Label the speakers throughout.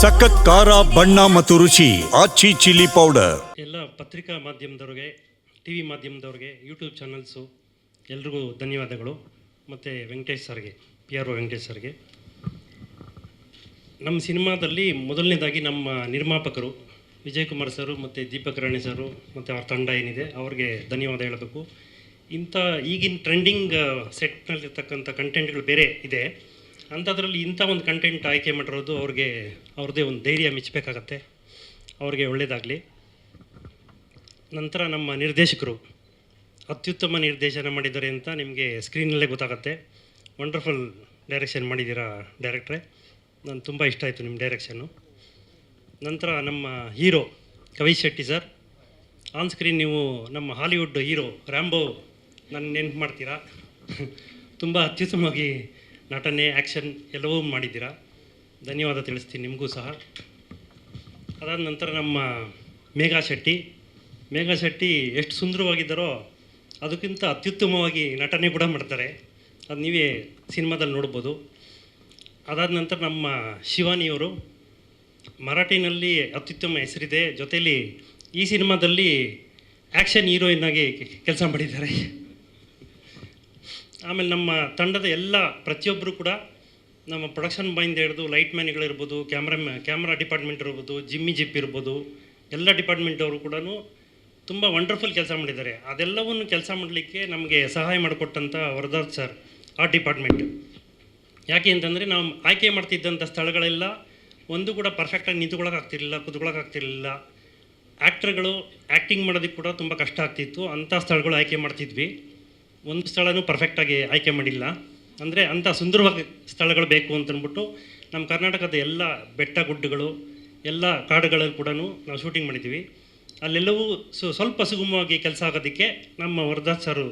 Speaker 1: ಸಖತ್ ಖಾರ, ಬಣ್ಣ ಮತ್ತು ರುಚಿ, ಆಚಿ ಚಿಲ್ಲಿ ಪೌಡರ್.
Speaker 2: ಎಲ್ಲ ಪತ್ರಿಕಾ ಮಾಧ್ಯಮದವ್ರಿಗೆ ಟಿ ವಿ ಮಾಧ್ಯಮದವ್ರಿಗೆ, ಯೂಟ್ಯೂಬ್ ಚಾನಲ್ಸು ಎಲ್ರಿಗೂ ಧನ್ಯವಾದಗಳು. ಮತ್ತು ವೆಂಕಟೇಶ್ ಸರ್ಗೆ ಪಿ ಆರ್ ಒ ವೆಂಕಟೇಶ್ ಸರ್ಗೆ. ನಮ್ಮ ಸಿನಿಮಾದಲ್ಲಿ ಮೊದಲನೇದಾಗಿ ನಮ್ಮ ನಿರ್ಮಾಪಕರು ವಿಜಯ್ ಕುಮಾರ್ ಸರು ಮತ್ತು ದೀಪಕ್ ರಾಣಿ ಸರು ಮತ್ತು ಅವ್ರ ತಂಡ ಏನಿದೆ, ಅವ್ರಿಗೆ ಧನ್ಯವಾದ ಹೇಳಬೇಕು. ಇಂಥ ಈಗಿನ ಟ್ರೆಂಡಿಂಗ್ ಸೆಟ್ನಲ್ಲಿರ್ತಕ್ಕಂಥ ಕಂಟೆಂಟ್ಗಳು ಬೇರೆ ಇದೆ. ಅಂಥದ್ರಲ್ಲಿ ಇಂಥ ಒಂದು ಕಂಟೆಂಟ್ ಆಯ್ಕೆ ಮಾಡಿರೋದು ಅವ್ರಿಗೆ ಅವ್ರದ್ದೇ ಒಂದು ಧೈರ್ಯ ಮೆಚ್ಚಬೇಕಾಗತ್ತೆ. ಅವ್ರಿಗೆ ಒಳ್ಳೆಯದಾಗಲಿ ನಂತರ ನಮ್ಮ ನಿರ್ದೇಶಕರು ಅತ್ಯುತ್ತಮ ನಿರ್ದೇಶನ ಮಾಡಿದ್ದಾರೆ ಅಂತ ನಿಮಗೆ ಸ್ಕ್ರೀನಲ್ಲೇ ಗೊತ್ತಾಗುತ್ತೆ. ವಂಡರ್ಫುಲ್ ಡೈರೆಕ್ಷನ್ ಮಾಡಿದ್ದೀರಾ ಡೈರೆಕ್ಟ್ರೆ ನಾನು ತುಂಬ ಇಷ್ಟ ಆಯಿತು ನಿಮ್ಮ ಡೈರೆಕ್ಷನ್ನು ನಂತರ ನಮ್ಮ ಹೀರೋ ಕವಿ ಶೆಟ್ಟಿ ಸರ್. ಆನ್ ಸ್ಕ್ರೀನ್ ನೀವು ನಮ್ಮ ಹಾಲಿವುಡ್ ಹೀರೋ ರ್ಯಾಂಬೋ ನನ್ನ ನೆನ್ಪು ಮಾಡ್ತೀರಾ? ತುಂಬ ಅತ್ಯುತ್ತಮವಾಗಿ ನಟನೆ, ಆ್ಯಕ್ಷನ್ ಎಲ್ಲವೂ ಮಾಡಿದ್ದೀರಾ? ಧನ್ಯವಾದ ತಿಳಿಸ್ತೀನಿ, ನಿಮಗೂ ಸಹ. ಅದಾದ ನಂತರ ನಮ್ಮ ಮೇಘಾ ಶೆಟ್ಟಿ. ಮೇಘಾ ಶೆಟ್ಟಿ ಎಷ್ಟು ಸುಂದರವಾಗಿದ್ದಾರೋ ಅದಕ್ಕಿಂತ ಅತ್ಯುತ್ತಮವಾಗಿ ನಟನೆ ಕೂಡ ಮಾಡ್ತಾರೆ. ಅದು ನೀವೇ ಸಿನಿಮಾದಲ್ಲಿ ನೋಡ್ಬೋದು. ಅದಾದ ನಂತರ ನಮ್ಮ ಶಿವಾನಿಯವರು ಮರಾಠಿನಲ್ಲಿ ಅತ್ಯುತ್ತಮ ಹೆಸರಿದೆ. ಜೊತೆಯಲ್ಲಿ ಈ ಸಿನಿಮಾದಲ್ಲಿ ಆ್ಯಕ್ಷನ್ ಹೀರೋಯಿನ್ ಆಗಿ ಕೆಲಸ ಮಾಡಿದ್ದಾರೆ. ಆಮೇಲೆ ನಮ್ಮ ತಂಡದ ಎಲ್ಲ ಪ್ರತಿಯೊಬ್ಬರು ಕೂಡ ನಮ್ಮ ಪ್ರೊಡಕ್ಷನ್ ಬಾಯಿಂದ ಹಿಡಿದು ಲೈಟ್ ಮ್ಯಾನ್ಗಳಿರ್ಬೋದು ಕ್ಯಾಮ್ರಾ ಕ್ಯಾಮ್ರಾ ಡಿಪಾರ್ಟ್ಮೆಂಟ್ ಇರ್ಬೋದು ಜಿಮ್ಮಿ ಜಿಪ್ ಇರ್ಬೋದು, ಎಲ್ಲ ಡಿಪಾರ್ಟ್ಮೆಂಟ್ ಅವರು ಕೂಡ ತುಂಬ ವಂಡರ್ಫುಲ್ ಕೆಲಸ ಮಾಡಿದ್ದಾರೆ. ಅದೆಲ್ಲವನ್ನು ಕೆಲಸ ಮಾಡಲಿಕ್ಕೆ ನಮಗೆ ಸಹಾಯ ಮಾಡಿಕೊಟ್ಟಂಥ ವರದಾರ್ ಸರ್ ಆ ಡಿಪಾರ್ಟ್ಮೆಂಟ್ ಯಾಕೆ ಅಂತಂದರೆ ನಾವು ಆಯ್ಕೆ ಮಾಡ್ತಿದ್ದಂಥ ಸ್ಥಳಗಳೆಲ್ಲ ಒಂದು ಕೂಡ ಪರ್ಫೆಕ್ಟಾಗಿ ನಿಂತ್ಕೊಳ್ಳೋಕ್ಕಾಗ್ತಿರ್ಲಿಲ್ಲ ಕುತ್ಕೊಳ್ಳೋಕ್ಕಾಗ್ತಿರ್ಲಿಲ್ಲ ಆ್ಯಕ್ಟ್ರ್ಗಳು ಆ್ಯಕ್ಟಿಂಗ್ ಮಾಡೋದಕ್ಕೆ ಕೂಡ ತುಂಬ ಕಷ್ಟ ಆಗ್ತಿತ್ತು. ಅಂಥ ಸ್ಥಳಗಳು ಆಯ್ಕೆ ಮಾಡ್ತಿದ್ವಿ. ಒಂದು ಸ್ಥಳನೂ ಪರ್ಫೆಕ್ಟಾಗಿ ಆಯ್ಕೆ ಮಾಡಿಲ್ಲ. ಅಂದರೆ ಅಂಥ ಸುಂದರವಾಗಿ ಸ್ಥಳಗಳು ಬೇಕು ಅಂತಂದ್ಬಿಟ್ಟು ನಮ್ಮ ಕರ್ನಾಟಕದ ಎಲ್ಲ ಬೆಟ್ಟ ಗುಡ್ಡಗಳು, ಎಲ್ಲ ಕಾಡುಗಳಲ್ಲಿ ಕೂಡ ನಾವು ಶೂಟಿಂಗ್ ಮಾಡಿದ್ದೀವಿ. ಅಲ್ಲೆಲ್ಲವೂ ಸು, ಸ್ವಲ್ಪ ಸುಗಮವಾಗಿ ಕೆಲಸ ಆಗೋದಕ್ಕೆ ನಮ್ಮ ವರದಾಸ್ ಸರು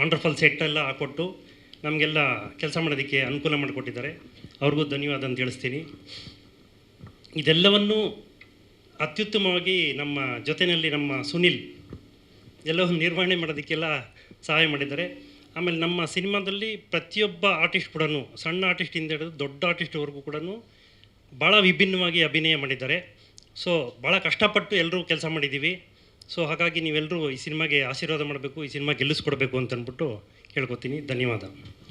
Speaker 2: ವಂಡರ್ಫುಲ್ ಸೆಟ್ ಎಲ್ಲ ಹಾಕ್ಕೊಟ್ಟು ನಮಗೆಲ್ಲ ಕೆಲಸ ಮಾಡೋದಕ್ಕೆ ಅನುಕೂಲ ಮಾಡಿಕೊಟ್ಟಿದ್ದಾರೆ. ಅವ್ರಿಗೂ ಧನ್ಯವಾದ ಅಂತ ತಿಳಿಸ್ತೀನಿ ಇದೆಲ್ಲವನ್ನು ಅತ್ಯುತ್ತಮವಾಗಿ ನಮ್ಮ ಜೊತೆಯಲ್ಲಿ ನಮ್ಮ ಸುನಿಲ್, ಎಲ್ಲವನ್ನು ನಿರ್ವಹಣೆ ಮಾಡೋದಕ್ಕೆಲ್ಲ ಸಹಾಯ ಮಾಡಿದ್ದಾರೆ. ಆಮೇಲೆ ನಮ್ಮ ಸಿನಿಮಾದಲ್ಲಿ ಪ್ರತಿಯೊಬ್ಬ ಆರ್ಟಿಸ್ಟ್ ಕೂಡ ಸಣ್ಣ ಆರ್ಟಿಸ್ಟಿಂದ ಹಿಡಿದು ದೊಡ್ಡ ಆರ್ಟಿಸ್ಟ್ವರೆಗೂ ಕೂಡ ಭಾಳ ವಿಭಿನ್ನವಾಗಿ ಅಭಿನಯ ಮಾಡಿದ್ದಾರೆ. ಸೊ ಭಾಳ ಕಷ್ಟಪಟ್ಟು ಎಲ್ಲರೂ ಕೆಲಸ ಮಾಡಿದ್ದೀವಿ. ಸೊ ಹಾಗಾಗಿ ನೀವೆಲ್ಲರೂ ಈ ಸಿನಿಮಾಗೆ ಆಶೀರ್ವಾದ ಮಾಡಬೇಕು, ಈ ಸಿನಿಮಾ ಗೆಲ್ಲಿಸ್ಕೊಡ್ಬೇಕು ಅಂತಂದ್ಬಿಟ್ಟು ಕೇಳ್ಕೊತೀನಿ. ಧನ್ಯವಾದ.